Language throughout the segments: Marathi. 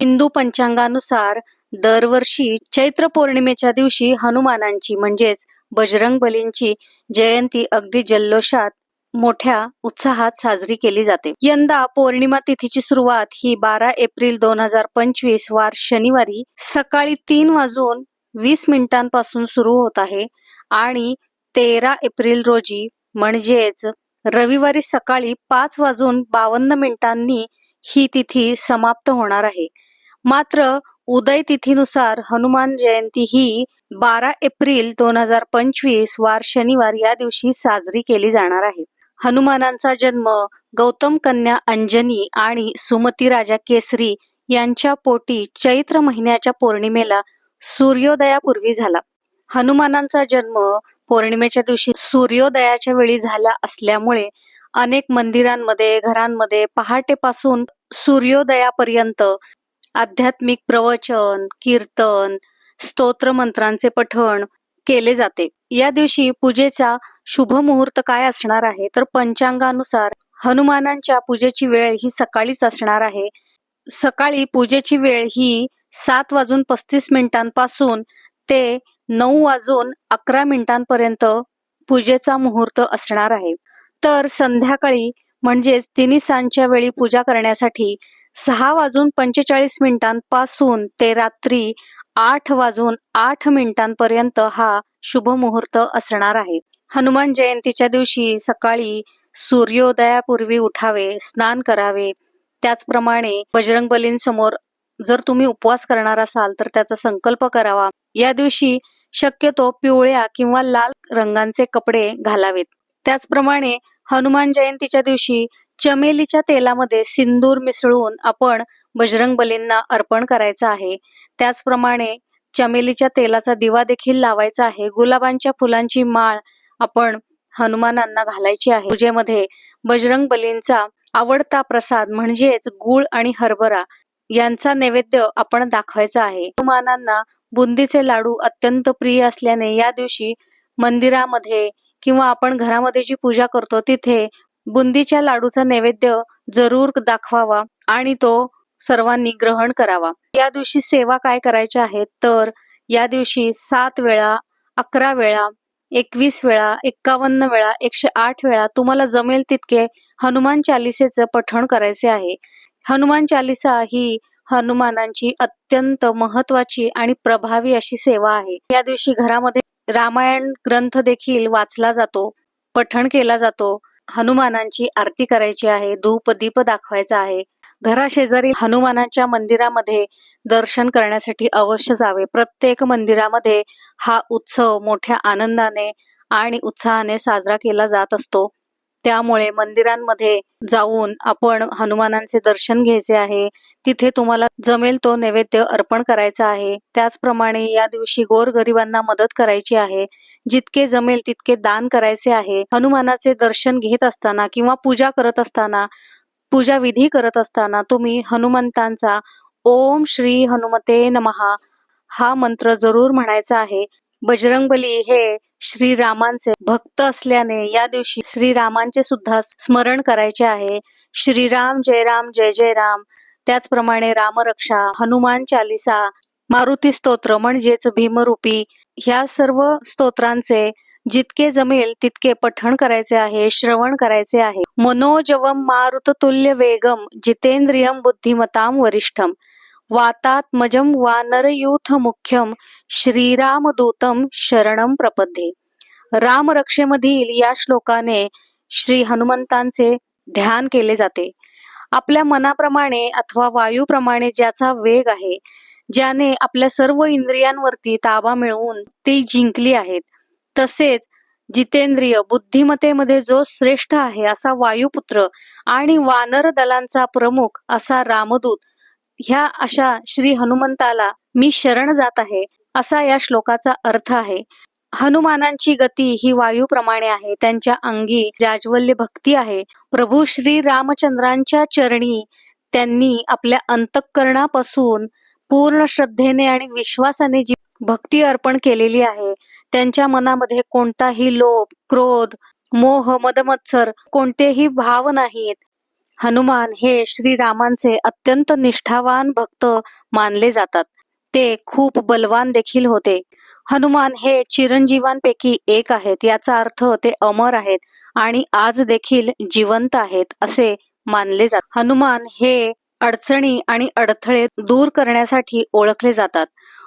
हिंदू पंचांगानुसार दरवर्षी चैत्र पौर्णिमेच्या दिवशी हनुमानांची म्हणजेच बजरंग बलींची जयंती अगदी जल्लोषात मोठ्या उत्साहात साजरी केली जाते. यंदा पौर्णिमा तिथीची सुरुवात ही बारा एप्रिल दोन हजार पंचवीस वार शनिवारी सकाळी तीन वाजून वीस मिनिटांपासून सुरू होत आहे आणि तेरा एप्रिल रोजी म्हणजेच रविवारी सकाळी पाच वाजून बावन्न मिनिटांनी ही तिथी समाप्त होणार आहे. मात्र उदय तिथीनुसार हनुमान जयंती ही बारा एप्रिल दोन हजार पंचवीस वार शनिवार या दिवशी साजरी केली जाणार आहे. हनुमानांचा जन्म गौतम कन्या अंजनी आणि सुमती राजा केसरी यांच्या पोटी चैत्र महिन्याच्या पौर्णिमेला सूर्योदयापूर्वी झाला. हनुमानांचा जन्म पौर्णिमेच्या दिवशी सूर्योदयाच्या वेळी झाला असल्यामुळे अनेक मंदिरांमध्ये घरांमध्ये पहाटेपासून सूर्योदयापर्यंत आध्यात्मिक प्रवचन कीर्तन स्तोत्र मंत्रांचे पठण केले जाते. या दिवशी पूजेचा शुभ मुहूर्त काय असणार आहे? तर पंचांगानुसार हनुमानांच्या पूजेची वेळ ही सकाळीच असणार आहे. सकाळी पूजेची वेळ ही सात वाजून पस्तीस मिनिटांपासून ते नऊ वाजून अकरा मिनिटांपर्यंत पूजेचा मुहूर्त असणार आहे. तर संध्याकाळी म्हणजेच तिन्ही सांजच्या वेळी पूजा करण्यासाठी सहा वाजून पंचेचाळीस मिनिटांपासून ते रात्री आठ वाजून आठ मिनिटांपर्यंत हा शुभ मुहूर्त असणार आहे. हनुमान जयंतीच्या दिवशी सकाळी सूर्योदयापूर्वी उठावे स्नान करावे. त्याचप्रमाणे बजरंगबलींसमोर जर तुम्ही उपवास करणार असाल तर त्याचा संकल्प करावा. या दिवशी शक्यतो पिवळ्या किंवा लाल रंगांचे कपडे घालावेत. त्याचप्रमाणे हनुमान जयंतीच्या दिवशी चमेलीच्या तेलामध्ये सिंदूर मिसळून आपण बजरंग बलींना अर्पण करायचं आहे. त्याचप्रमाणे चमेलीच्या तेलाचा दिवा देखील लावायचा आहे. गुलाबांच्या फुलांची माळ आपण हनुमानांना घालायची आहे. पूजेमध्ये बजरंग बलींचा आवडता प्रसाद म्हणजेच गुळ आणि हरभरा यांचा नैवेद्य आपण दाखवायचा आहे. हनुमानांना बुंदीचे लाडू अत्यंत प्रिय असल्याने या दिवशी मंदिरामध्ये किंवा आपण घरामध्ये जी पूजा करतो तिथे बुंदीच्या लाडूचा नैवेद्य जरूर दाखवावा आणि तो सर्वांनी ग्रहण करावा. या दिवशी सेवा काय करायच्या आहेत? तर या दिवशी सात वेळा अकरा वेळा एकवीस वेळा एक्कावन्न वेळा एकशे आठ वेळा तुम्हाला जमेल तितके हनुमान चालिसेचं पठण करायचे आहे. हनुमान चालिसा ही हनुमानांची अत्यंत महत्वाची आणि प्रभावी अशी सेवा आहे. या दिवशी घरामध्ये रामायण ग्रंथ देखील वाचला जातो पठण केला जातो हनुमानांची आरती करायची आहे धूप दीप दाखवायचा आहे. घराशेजारी हनुमानाच्या मंदिरामध्ये दर्शन करण्यासाठी अवश्य जावे. प्रत्येक मंदिरामध्ये हा उत्सव मोठ्या आनंदाने आणि उत्साहाने साजरा केला जात असतो. त्यामुळे मंदिरांमध्ये जाऊन आपण हनुमानांचे दर्शन घ्यायचे आहे. तिथे तुम्हाला जमेल तो नैवेद्य अर्पण करायचा आहे. त्याचप्रमाणे या दिवशी गोरगरिबांना मदत करायची आहे. जितके जमेल तितके दान करायचे आहे. हनुमानाचे दर्शन घेत असताना किंवा पूजा करत असताना पूजा विधी करत असताना तुम्ही हनुमंतांचा ओम श्री हनुमते नमहा हा मंत्र जरूर म्हणायचा आहे. बजरंगबली हे श्रीरामांचे भक्त असल्याने या दिवशी श्रीरामांचे सुद्धा स्मरण करायचे आहे. श्रीराम जय राम जय जय राम. त्याचप्रमाणे रामरक्षा हनुमान चालिसा मारुती स्तोत्र म्हणजेच भीमरूपी ह्या सर्व स्तोत्रांचे जितके जमेल तितके पठण करायचे आहे श्रवण करायचे आहे. मनोजवम मारुततुल्य वेगम जितेंद्रियम बुद्धिमताम वरिष्ठम. वातात्मजम वानरयूथ मुख्यम श्रीरामदूतम शरणम प्रपद्ये. रामरक्षेमधील या श्लोकाने श्री हनुमंतांचे ध्यान केले जाते. आपल्या मनाप्रमाणे अथवा वायूप्रमाणे ज्याचा वेग आहे ज्याने आपल्या सर्व इंद्रियांवरती ताबा मिळवून ती जिंकली आहेत. तसेच जितेंद्रिय बुद्धिमतेमध्ये जो श्रेष्ठ आहे असा वायुपुत्र आणि वानर दलांचा प्रमुख असा रामदूत ह्या अशा श्री हनुमंताला मी शरण जात आहे असा या श्लोकाचा अर्थ आहे. हनुमानांची गती ही वायूप्रमाणे आहे त्यांच्या अंगी जाज्वल्य भक्ती आहे. प्रभू श्री रामचंद्रांच्या चरणी त्यांनी आपल्या अंतःकरणापासून पूर्ण श्रद्धेने आणि विश्वासाने जी भक्ती अर्पण केलेली आहे त्यांच्या मनामध्ये कोणताही लोभ क्रोध मोह मदमत्सर कोणतेही भाव नाहीत. हनुमान हे श्रीरामांचे अत्यंत निष्ठावान भक्त मानले जातात. ते खूप बलवान देखील होते. हनुमान हे चिरंजीवांपैकी एक आहेत याचा अर्थ ते अमर आहेत आणि आज देखील जिवंत आहेत असे मानले जात. हनुमान हे अडचणी आणि अडथळे दूर करण्यासाठी ओळखले जातात.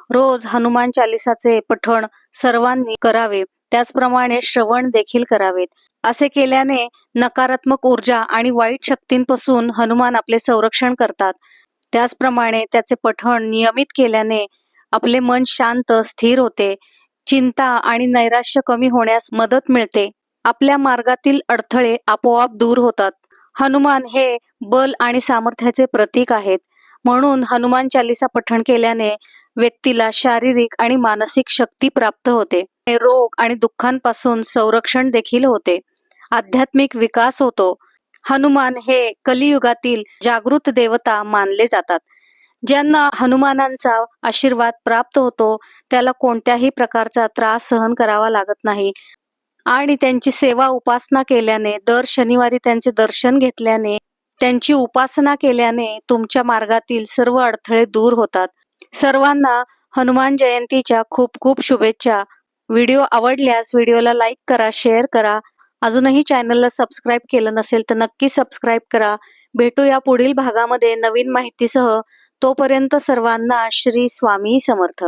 रोज हनुमान चालिसाचे पठण सर्वांनी करावे त्याचप्रमाणे श्रवण देखील करावेत. असे केल्याने नकारात्मक ऊर्जा आणि वाईट शक्तींपासून हनुमान आपले संरक्षण करतात. त्याचप्रमाणे त्याचे पठण नियमित केल्याने आपले मन शांत स्थिर होते. चिंता आणि नैराश्य कमी होण्यास मदत मिळते. आपल्या मार्गातील अडथळे आपोआप दूर होतात. हनुमान हे बल आणि सामर्थ्याचे प्रतीक आहेत. म्हणून हनुमान चालिसा पठण केल्याने व्यक्तीला शारीरिक आणि मानसिक शक्ती प्राप्त होते. रोग आणि दुःखांपासून संरक्षण देखील होते. आध्यात्मिक विकास होतो. हनुमान हे कलियुगातील जागृत देवता मानले जातात. ज्यांना हनुमानांचा आशीर्वाद प्राप्त होतो त्याला कोणत्याही प्रकारचा त्रास सहन करावा लागत नाही. आणि त्यांची सेवा उपासना केल्याने दर शनिवारी त्यांचे दर्शन घेतल्याने त्यांची उपासना केल्याने तुमच्या मार्गातील सर्व अडथळे दूर होतात. सर्वांना हनुमान जयंतीच्या खूप खूप शुभेच्छा. व्हिडिओ आवडल्यास व्हिडिओला लाईक करा शेअर करा. अजूनही चॅनलला सबस्क्राईब केलं नसेल तर नक्की सबस्क्राईब करा. भेटू या पुढील भागामध्ये नवीन माहितीसह. तोपर्यंत सर्वांना श्री स्वामी समर्थ.